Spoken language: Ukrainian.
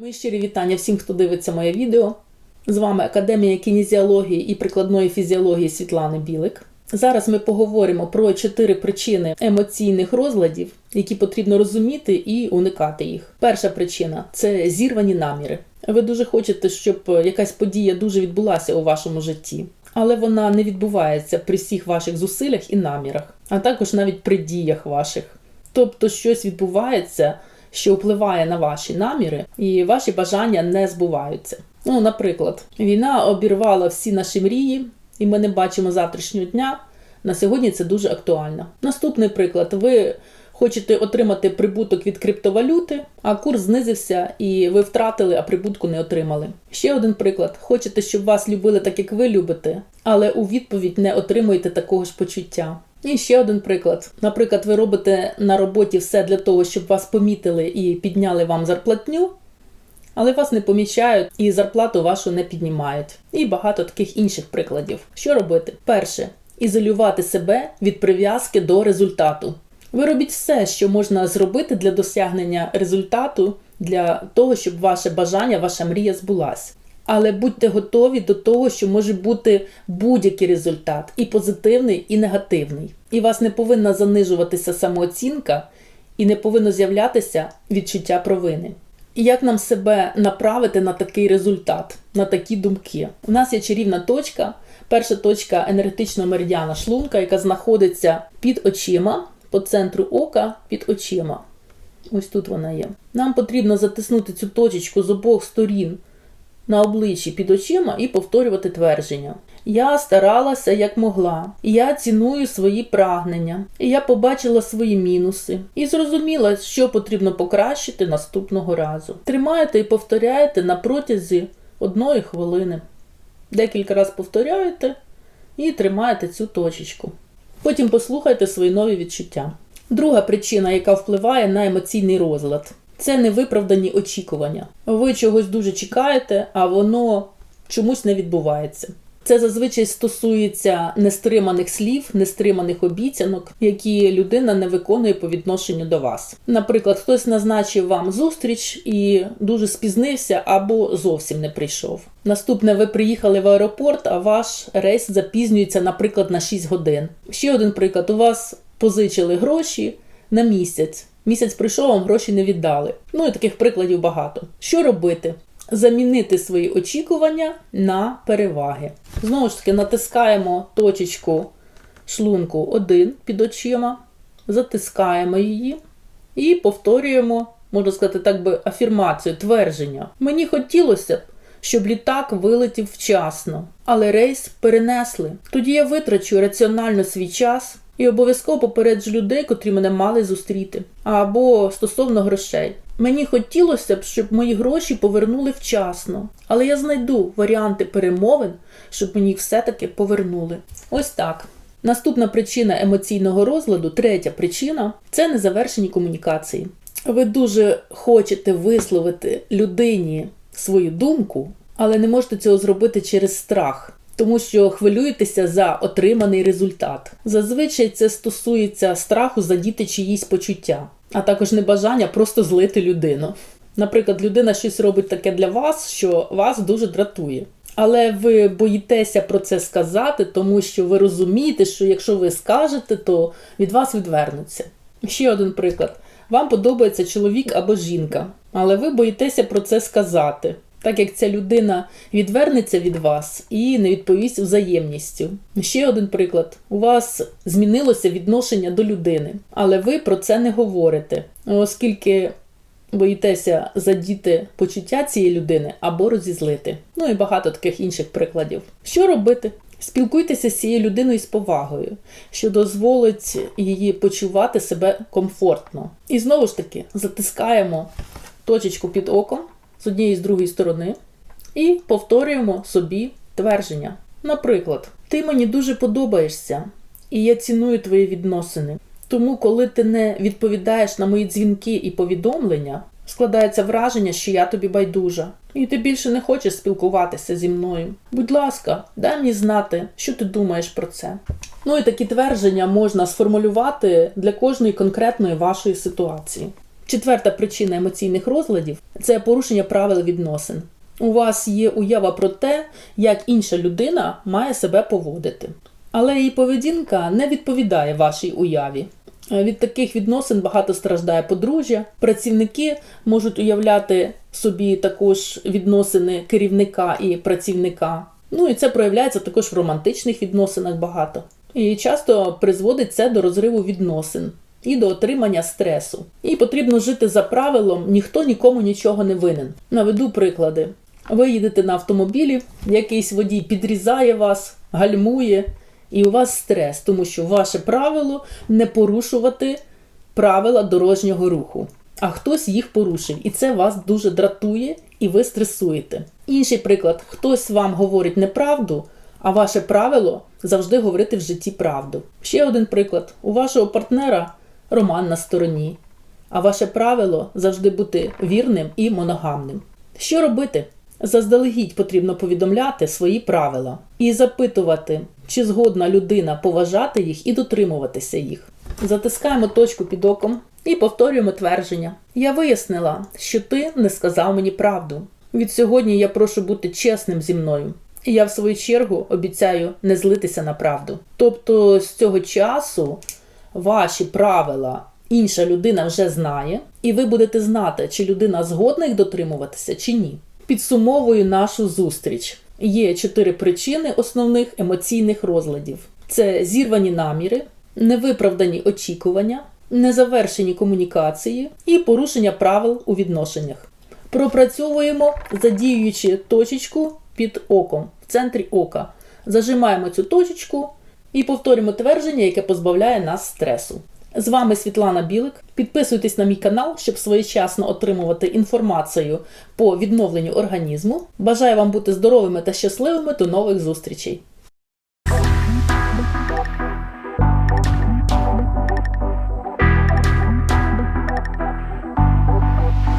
Мої щирі вітання всім, хто дивиться моє відео. З вами Академія кінезіології і прикладної фізіології Світлани Білик. Зараз ми поговоримо про чотири причини емоційних розладів, які потрібно розуміти і уникати їх. Перша причина це зірвані наміри. Ви дуже хочете, щоб якась подія дуже відбулася у вашому житті, але вона не відбувається при всіх ваших зусиллях і намірах, а також навіть при діях ваших. Тобто щось відбувається, що впливає на ваші наміри, і ваші бажання не збуваються. Ну, наприклад, війна обірвала всі наші мрії, і ми не бачимо завтрашнього дня. На сьогодні це дуже актуально. Наступний приклад: ви хочете отримати прибуток від криптовалюти, а курс знизився, і ви втратили, а прибутку не отримали. Ще один приклад: хочете, щоб вас любили так, як ви любите, але у відповідь не отримуєте такого ж почуття. І ще один приклад. Наприклад, ви робите на роботі все для того, щоб вас помітили і підняли вам зарплатню, але вас не помічають і зарплату вашу не піднімають. І багато таких інших прикладів. Що робити? Перше ізолювати себе від прив'язки до результату. Ви робіть все, що можна зробити для досягнення результату, для того, щоб ваше бажання, ваша мрія збулась. Але будьте готові до того, що може бути будь-який результат, і позитивний, і негативний. І вас не повинна занижуватися самооцінка, і не повинно з'являтися відчуття провини. І як нам себе направити на такий результат, на такі думки? У нас є чарівна точка, перша точка енергетичного меридіана шлунка, яка знаходиться під очима, по центру ока під очима. Ось тут вона є. Нам потрібно затиснути цю точечку з обох сторін на обличчі під очима і повторювати твердження. Я старалася як могла, я ціную свої прагнення, я побачила свої мінуси і зрозуміла, що потрібно покращити наступного разу. Тримаєте і повторяєте на протязі одної хвилини. Декілька разів повторяєте і тримаєте цю точечку. Потім послухайте свої нові відчуття. Друга причина, яка впливає на емоційний розлад, це невиправдані очікування. Ви чогось дуже чекаєте, а воно чомусь не відбувається. Це зазвичай стосується нестриманих слів, нестриманих обіцянок, які людина не виконує по відношенню до вас. Наприклад, хтось назначив вам зустріч і дуже спізнився або зовсім не прийшов. Наступне, ви приїхали в аеропорт, а ваш рейс запізнюється, наприклад, на 6 годин. Ще один приклад: у вас позичили гроші на місяць. Місяць прийшов, вам гроші не віддали. Ну і таких прикладів багато. Що робити? Замінити свої очікування на переваги. Знову ж таки, натискаємо точечку шлунку 1 під очима, затискаємо її і повторюємо, можна сказати, так би афірмацію, твердження. Мені хотілося б, щоб літак вилетів вчасно, але рейс перенесли. Тоді я витрачу раціонально свій час. І обов'язково попереджу людей, котрі мене мали зустріти. Або стосовно грошей. Мені хотілося б, щоб мої гроші повернули вчасно, але я знайду варіанти перемовин, щоб мені їх все-таки повернули. Ось так. Наступна причина емоційного розладу, третя причина це незавершені комунікації. Ви дуже хочете висловити людині свою думку, але не можете цього зробити через страх тому що хвилюєтеся за отриманий результат. Зазвичай це стосується страху задіти чиїсь почуття, а також небажання просто злити людину. Наприклад, людина щось робить таке для вас, що вас дуже дратує. Але ви боїтеся про це сказати, тому що ви розумієте, що якщо ви скажете, то від вас відвернуться. Ще один приклад: вам подобається чоловік або жінка, але ви боїтеся про це сказати так як ця людина відвернеться від вас і не відповість взаємністю. Ще один приклад: у вас змінилося відношення до людини, але ви про це не говорите, оскільки боїтеся задіти почуття цієї людини або розізлити. Ну і багато таких інших прикладів. Що робити? Спілкуйтеся з цією людиною з повагою, що дозволить її почувати себе комфортно. І знову ж таки затискаємо точечку під оком з однієї з другої сторони і повторюємо собі твердження. Наприклад, ти мені дуже подобаєшся, і я ціную твої відносини. Тому, коли ти не відповідаєш на мої дзвінки і повідомлення, складається враження, що я тобі байдужа, і ти більше не хочеш спілкуватися зі мною. Будь ласка, дай мені знати, що ти думаєш про це. Ну і такі твердження можна сформулювати для кожної конкретної вашої ситуації. Четверта причина емоційних розладів це порушення правил відносин. У вас є уява про те, як інша людина має себе поводити. Але її поведінка не відповідає вашій уяві. Від таких відносин багато страждає подружжя. Працівники можуть уявляти собі також відносини керівника і працівника. Ну і це проявляється також в романтичних відносинах багато. І часто призводить це до розриву відносин і до отримання стресу. І потрібно жити за правилом ніхто нікому нічого не винен. Наведу приклади. Ви їдете на автомобілі, якийсь водій підрізає вас, гальмує, і у вас стрес, тому що ваше правило не порушувати правила дорожнього руху. А хтось їх порушив, і це вас дуже дратує, і ви стресуєте. Інший приклад: хтось вам говорить неправду, а ваше правило завжди говорити в житті правду. Ще один приклад: у вашого партнера роман на стороні, а ваше правило завжди бути вірним і моногамним. Що робити? Заздалегідь потрібно повідомляти свої правила і запитувати, чи згодна людина поважати їх і дотримуватися їх. Затискаємо точку під оком і повторюємо твердження. Я вияснила, що ти не сказав мені правду. Від сьогодні я прошу бути чесним зі мною. І я, в свою чергу, обіцяю не злитися на правду. Тобто, з цього часу ваші правила інша людина вже знає, і ви будете знати, чи людина згодна їх дотримуватися, чи ні. Підсумовую нашу зустріч. Є чотири причини основних емоційних розладів: це зірвані наміри, невиправдані очікування, незавершені комунікації і порушення правил у відношеннях. Пропрацьовуємо, задіюючи точечку під оком в центрі ока. Зажимаємо цю точечку і повторюємо твердження, яке позбавляє нас стресу. З вами Світлана Білик. Підписуйтесь на мій канал, щоб своєчасно отримувати інформацію по відновленню організму. Бажаю вам бути здоровими та щасливими. До нових зустрічей!